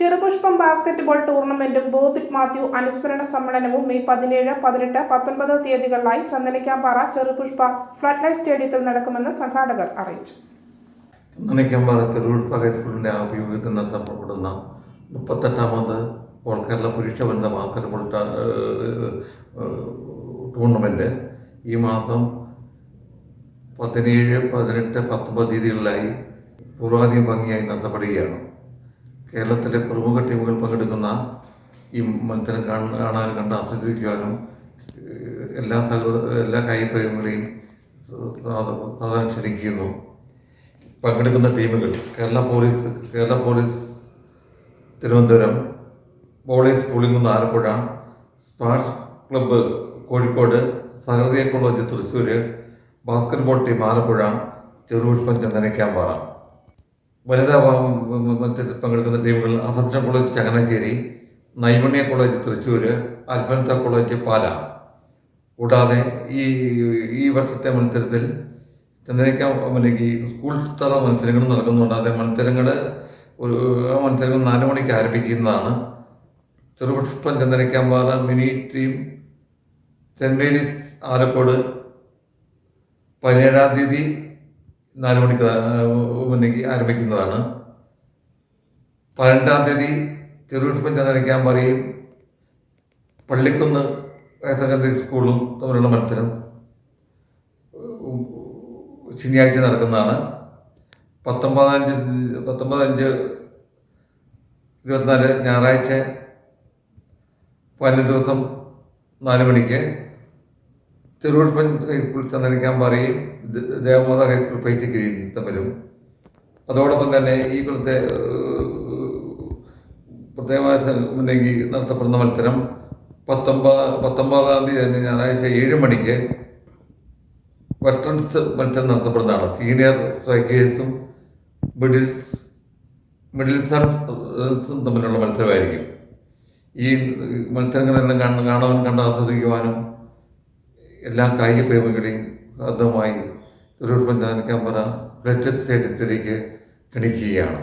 Cherupushpam basketball ടൂർണമെന്റും ബോബിറ്റ് മാത്യു അനുസ്മരണ സമ്മേളനവും മെയ് പതിനേഴ് പതിനെട്ട് പത്തൊൻപത് തീയതികളിലായി ചന്ദനക്കാമ്പാറ ചെറുപുഷ്പ ഫ്ലഡ് ലൈറ്റ് സ്റ്റേഡിയത്തിൽ നടക്കുമെന്ന് സംഘാടകർ അറിയിച്ചു. ചന്ദനക്കാമ്പാറ ചെറുപുഷ്പ ഹൈസ്കൂളിന്റെ ആഭിമുഖ്യത്തിൽ നടത്തപ്പെടുന്ന മുപ്പത്തെട്ടാമത് ഓൾ കേരള പുരുഷ വനിത ബാസ്കറ്റ്ബോൾ ട- ഏഹ് ഏഹ് ഈ മാസം പതിനേഴ് പതിനെട്ട് പത്തൊമ്പത് തീയതികളിലായി പൂർവാധികം ഭംഗിയായി നടത്തപ്പെടുകയാണ്. കേരളത്തിലെ പ്രമുഖ ടീമുകൾ പങ്കെടുക്കുന്ന ഈ മത്സരം കാണാൻ കണ്ട് ആസ്വദിക്കുവാനും എല്ലാ സഹൃദ എല്ലാ കായികപ്രേമികളെയും സാധാരണ ക്ഷണിക്കുന്നു. പങ്കെടുക്കുന്ന ടീമുകൾ Kerala police Kerala police Thiruvananthapuram police Pulinkunnu Alappuzha sports club Kozhikode Sahrudaya college Thrissur basketball team Alappuzha Cherupushpam Chandanakampara വനിതാ പങ്കെടുക്കുന്ന ടീമുകൾ Assumption college Changanassery Naipunya college Thrissur Alphonsa college Pala. കൂടാതെ ഈ ഈ വർഷത്തെ മത്സരത്തിൽ ചന്ദ്രനിക്ക അല്ലെങ്കിൽ സ്കൂൾ തല മത്സരങ്ങൾ നടക്കുന്നുണ്ട്. അതേ മത്സരങ്ങൾ ഒരു മത്സരങ്ങൾ നാല് മണിക്ക് ആരംഭിക്കുന്നതാണ്. Cherupushpam Chandanakampara mini team saint Mary's Alakode പതിനേഴാം തീയതി നാല് മണിക്ക് മുന്നിക്ക് ആരംഭിക്കുന്നതാണ്. പതിനെട്ടാം തീയതി തിരൂർ പഞ്ചായത്ത് ക്യാമ്പറിയും പള്ളിക്കുന്ന് ഹയർ സെക്കൻഡറി സ്കൂളും തമ്മിലുള്ള മത്സരം ശനിയാഴ്ച നടക്കുന്നതാണ്. പത്തൊമ്പതഞ്ച് പത്തൊമ്പതഞ്ച് ഇരുപത്തിനാല് ഞായറാഴ്ച പതിനഞ്ച് ദിവസം നാല് മണിക്ക് ചെറുപുഷ്പൻ ഹൈസ്കൂൾ ചന്ദ്രനിക്കാൻ പറയും ദേവമാത ഹൈസ്കൂൾ പൈസക്ക് തമ്മിലും. അതോടൊപ്പം തന്നെ ഈ പ്രത്യേക പ്രത്യേകമായ മുന്നെങ്കിൽ നടത്തപ്പെടുന്ന മത്സരം പത്തൊമ്പത് പത്തൊമ്പതാം തീയതി തന്നെ ഞായറാഴ്ച ഏഴ് മണിക്ക് വെറ്ററൻസ് മത്സരം നടത്തപ്പെടുന്നതാണ്. സീനിയർ സ്ട്രൈക്കേഴ്സും മിഡിൽസ് മിഡിൽസും തമ്മിലുള്ള മത്സരമായിരിക്കും. ഈ മത്സരങ്ങളെല്ലാം കാണാൻ കാണാൻ കണ്ട് എല്ലാ കായിക പ്രേമികളെയും സാധ്യമായി ഒരു പഞ്ചായത്ത് ക്യാമ്പറ ബ്ലഡ് സ്റ്റേഡിയത്തിലേക്ക് ക്ഷണിക്കുകയാണ്.